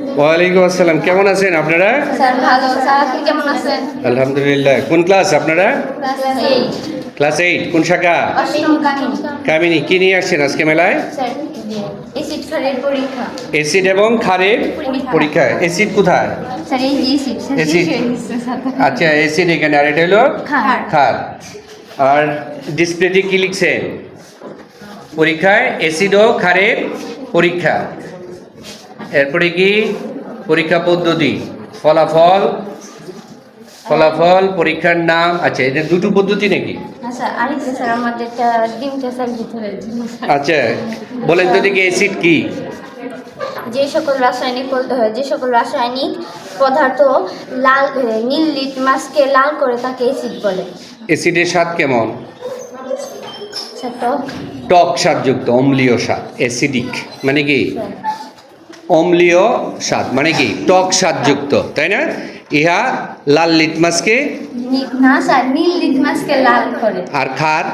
ওয়ালাইকুম আসসালাম। কেমন আছেন আপনারা? আলহামদুলিল্লাহ। কোন ক্লাস আপনারা? Class eight. কোন শাখা? কামিনী। কি নিয়ে আসছেন আজকে মেলায়? এসিড খারের এসিড এবং ক্ষারের পরীক্ষা। এসিড কোথায়? এসিড। আচ্ছা এসিড এখানে। আর এটা হলো? খার আর ডিসপ্লেতে কি লিখছেন? পরীক্ষায় অ্যাসিড ও ক্ষারের পরীক্ষা। এরপরে কি? পরীক্ষা পদ্ধতি। ফলাফল? ফলাফল পরীক্ষার নাম? আচ্ছা এটা দুটো পদ্ধতি নাকি? আচ্ছা স্যার। আচ্ছা বলেন তো দেখি অ্যাসিড কি? যে সকল রাসায়নিক হয় যে সকল রাসায়নিক পদার্থ লাল নীল লিটমাসকে লাল করে তাকে এসিড বলে। অ্যাসিডের স্বাদ কেমন? টক। স্বাদযুক্ত অম্লীয় স্বাদ অ্যাসিডিক মানে কি? অম্লীয় স্বাদ মানে কি? টক স্বাদযুক্ত তাই না? ইহা লাল লিটমাসকে নি- না স্যার নীল লিটমাসকে লাল করে। আর খার?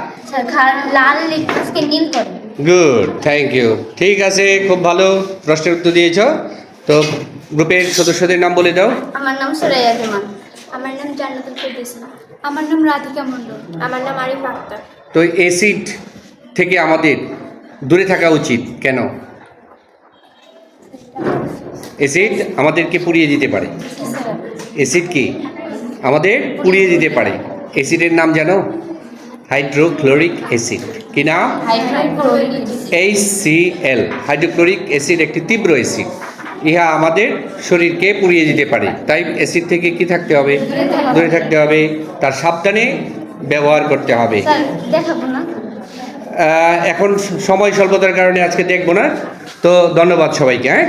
খার লাল লিটমাসকে নীল করে। Good thank you. ঠিক আছে খুব ভালো প্রশ্নের উত্তর দিয়েছ। তো গ্রুপের সদস্যদের নাম বলে দাও। আমার নাম সুরাইয়া জামান। আমার নাম জান্নাতুল ফেরদৌস আমার নাম রাধিকা মণ্ডল। আমার নাম আরিফ আক্তার। তো এসিড থেকে আমাদের দূরে থাকা উচিত কেন? অ্যাসিড আমাদেরকে পুড়িয়ে দিতে পারে। অ্যাসিড কি? আমাদের পুড়িয়ে দিতে পারে। অ্যাসিডের নাম জানো? হাইড্রোক্লোরিক অ্যাসিড কি hydrochloric H C L hydrochloric acid একটি তীব্র অ্যাসিড ইহা আমাদের শরীরকে পুড়িয়ে দিতে পারে। তাই অ্যাসিড থেকে কি থাকতে হবে? দূরে থাকতে হবে। তার সাবধানে ব্যবহার করতে হবে স্যার দেখাবো না আহ, এখন সময় স্বল্পতার কারণে আজকে দেখব না। তো ধন্যবাদ সবাইকে হ্যাঁ?